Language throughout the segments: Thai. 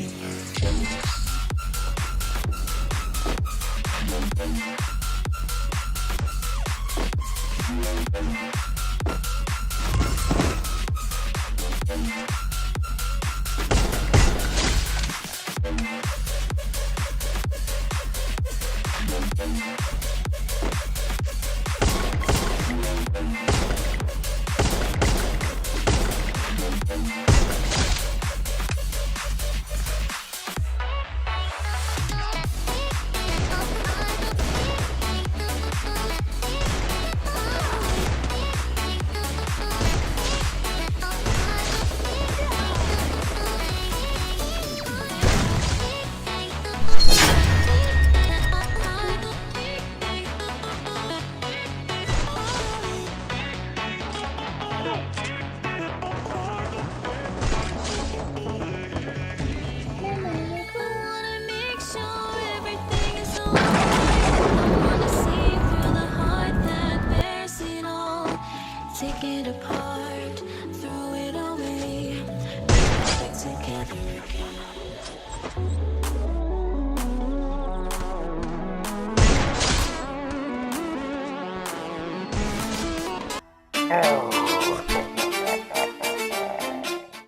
watching.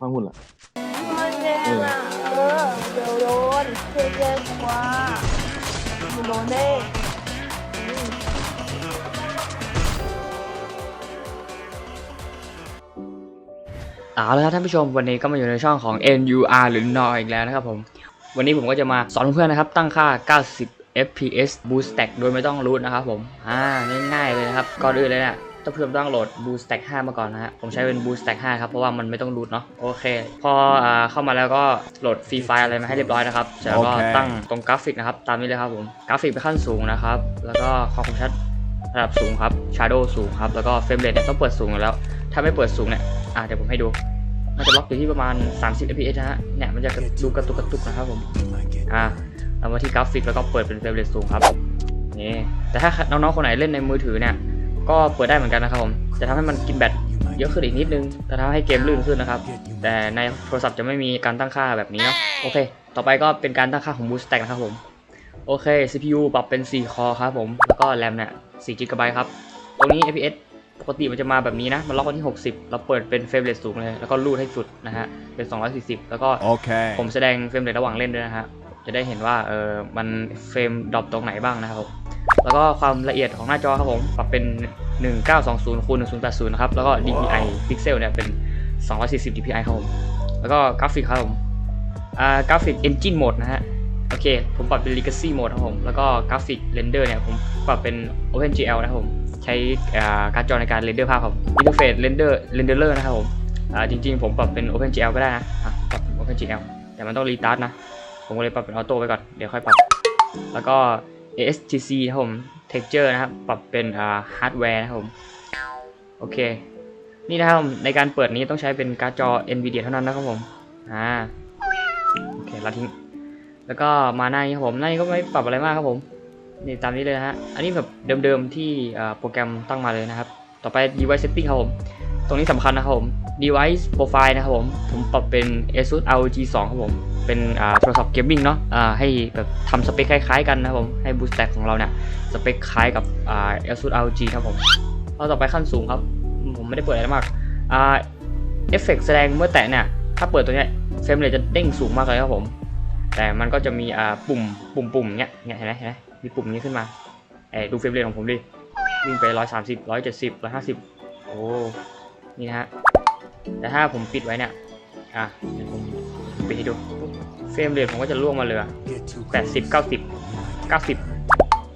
ฟังหุ่นเหรอมันแดงอะเออเดี๋ยวโดนเทแดงกว่ามึงโดนแน่เอาละครับท่านผู้ชมวันนี้ก็มาอยู่ในช่องของ NUR หรือ NOR อีกแล้วนะครับผม วันนี้ผมก็จะมาสอนเพื่อนๆนะครับ ตั้งค่า 90 FPS Boost Stack โดยไม่ต้องรูทนะครับผม อ่าง่ายๆเลยนะครับก่อนอื่นเลยเนี่ย ต้องเพิ่มต้องโหลด Boost Stack 5 มาก่อนนะฮะ ผมใช้เป็น Boost Stack 5 ครับ เพราะว่ามันไม่ต้องรูทเนาะ โอเค พออ่าเข้ามาแล้วก็โหลดฟรีไฟล์อะไรมาให้เรียบร้อยนะครับแล้วก็โอเค ตั้งตรงกราฟิกนะครับ ตามนี้เลยครับผม กราฟิกไปขั้นสูงนะครับ แล้วก็ความคมชัดระดับสูงครับ Shadow สูงครับ แล้วก็เฟรมเรทเนี่ยต้องเปิดสูงอยู่แล้ว ถ้าไม่เปิดสูงเนี่ย อ่าเดี๋ยวผมให้ดู มันจะล็อกอยู่ที่ประมาณ 30 fps นะฮะ เนี่ยมันจะกระดูกระตุกกระตุกนะครับผม อ่าเรามาที่กราฟิกแล้วก็เปิดเป็นเฟรมเรทสูงครับ นี่ แต่ถ้าน้องๆ คนไหนเล่นในมือถือเนี่ย ก็เปิดได้เหมือนกันนะครับผมจะทำให้มันกินแบตเยอะขึ้นอีกนิดนึงจะทำให้เกมลื่นขึ้นนะครับ แต่ในโทรศัพท์จะไม่มีการตั้งค่าแบบนี้เนาะโอเค ต่อไปก็เป็นการตั้งค่าของ Boost Stack นะครับผมโอเค CPU ปรับเป็น 4 คอครับผม แล้วก็ RAM เนี่ย4 GB ครับ ตรงนี้ fps ปกติมันจะมาแบบนี้นะ มันล็อกไว้ที่ 60 เราเปิดเป็นเฟรมเรทสูงเลย แล้วก็รูดให้สุดนะฮะ เป็น 240 แล้วก็ Okay. ผมแสดงเฟรมเรทระหว่างเล่นด้วยนะฮะ จะได้เห็นว่าเออมันเฟรมดรอปตรงไหนบ้างนะครับผม แล้วก็ความละเอียดของหน้าจอครับผมปรับเป็น 1920คูณ1080 นะครับ แล้วก็ DPI พิกเซลเนี่ยเป็น 240 DPI ครับผม แล้วก็กราฟิกครับผมอ่ากราฟิก Engine Mode นะฮะ โอเค ผมปรับเป็น Legacy Mode ครับผม แล้วก็กราฟิก Render เนี่ยผมปรับเป็น OpenGL นะครับผม ใช้การ์ดจอในการเรนเดอร์ภาพครับ Interface Render Renderer นะครับผมอ่าจริงๆ ผมปรับเป็น OpenGL ก็ได้นะอะปรับเป็น OpenGL แต่มันต้องรีตาร์ทนะ ผมก็เลยปรับเป็นออโต้ไว้ก่อน เดี๋ยวค่อยปรับ แล้วก็ ASTC ครับผม Texture นะครับ ปรับเป็นอ่า Hardware นะครับผม โอเค นี่นะครับในการเปิดนี้ต้องใช้เป็นการ์ดจอ NVIDIA เท่านั้นนะครับผม อ่า โอเคละทิ้ง แล้วก็มาหน้านี้ครับผมหน้านี้ก็ไม่ปรับอะไรมากครับผม นี่ตามนี้เลยฮะ อันนี้แบบเดิมๆที่โปรแกรมตั้งมาเลยนะครับ ต่อไป device setting ครับผม ตรงนี้สำคัญนะครับผม device profile นะครับผม ผมปรับเป็น ASUS ROG 2ครับผม เป็นอ่าโทรศัพท์เกมมิ่งเนาะอ่าให้แบบทำสเปคคล้ายๆกันนะครับผม ให้ Boost Stack ของเราเนี่ย สเปคคล้ายกับอ่า ASUS ROG ครับผมแล้วต่อไปขั้นสูงครับ ผมไม่ได้เปิดอะไรมากอ่าเอฟเฟกต์แสดงเมื่อแตะเนี่ย ถ้าเปิดตัวเนี้ยเฟรมเรทจะเด้งสูงมากเลยครับผม แต่มันก็จะมีอ่าปุ่มปุ่มปุ่มเนี้ยเนี้ยเห็นไหมเห็นไหมมีปุ่มนี้ขึ้นมาเอดูเฟรมเรทของผมดิ วิ่งไปร้อยสามสิบร้อยเจ็ดสิบร้อยห้าสิบโอ้ นี่นะฮะ แต่ถ้าผมปิดไว้เนี่ย อะเดี๋ยวผมปิดให้ดู เฟรมเรทผมก็จะล่วงมาเลือแปดสิบเก้าสิบเก้าสิบ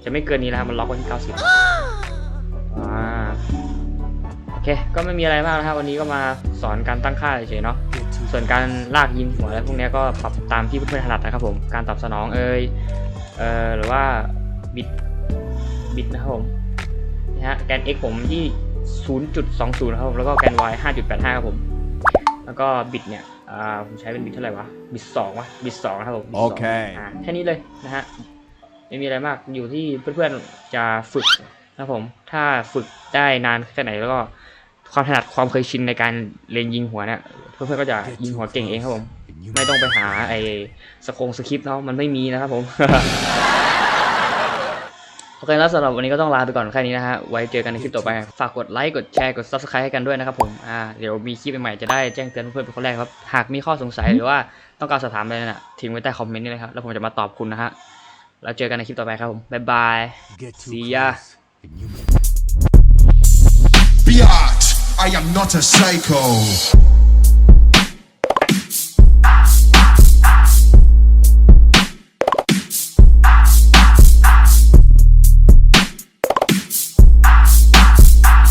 จะไม่เกินนี้แล้วมันล็อกไว้ที่เก้าสิบอ่า โอเค ก็ไม่มีอะไรมากนะครับวันนี้ก็มาสอนการตั้งค่าเฉยๆเนาะส่วนการลากยิงหัวอะไรพวกเนี้ยก็ปรับตามที่เพื่อนๆถนัดนะครับผม การตอบสนองเอ่ยเอ่อหรือว่าบิดบิดนะครับผมนี่ฮะแกน x ผมที่ 0.20นะครับผมแล้วก็แกน y 5.85 ครับผม แล้วก็บิดเนี่ยอ่าผมใช้เป็นบิดเท่าไหร่วะ บิด2วะ บิด2นะครับผมบิดสงโอเคอ่าแค่นี้เลยนะฮะ ไม่มีอะไรมาก อยู่ที่เพื่อนๆ จะฝึกนะครับผม ถ้าฝึกได้นานแค่ไหนแล้วก็ความถนัดความเคยชินในการเรียนยิงหัวเนี่ยเพื่อนๆก็จะยิงหัวเก่งเองครับผม ไม่ต้องไปหาไอ้สโคงสคริปต์เนาะมันไม่มีนะครับผมโอ เคแล้วสำหรับวันนี้ก็ต้องลาไปก่อนแค่นี้นะฮะ ไว้เจอกันในคลิปต่อไป ฝากกดไลค์ กดแชร์ กด subscribe ให้กันด้วยนะครับผม อ่า เดี๋ยวมีคลิปใหม่ๆจะได้แจ้งเตือนเพื่อนๆเป็นคนแรกครับ หากมีข้อสงสัยหรือว่าต้องการสอบถามอะไรน่ะทิ้งไว้ใต้คอมเมนต์นี่เลยครับ แล้วผมจะมาตอบคุณนะฮะ แล้วเจอกันในคลิปต่อไปครับผม บ๊ายบาย Get too See ya. close, and you may Biatch, I am not a psycho.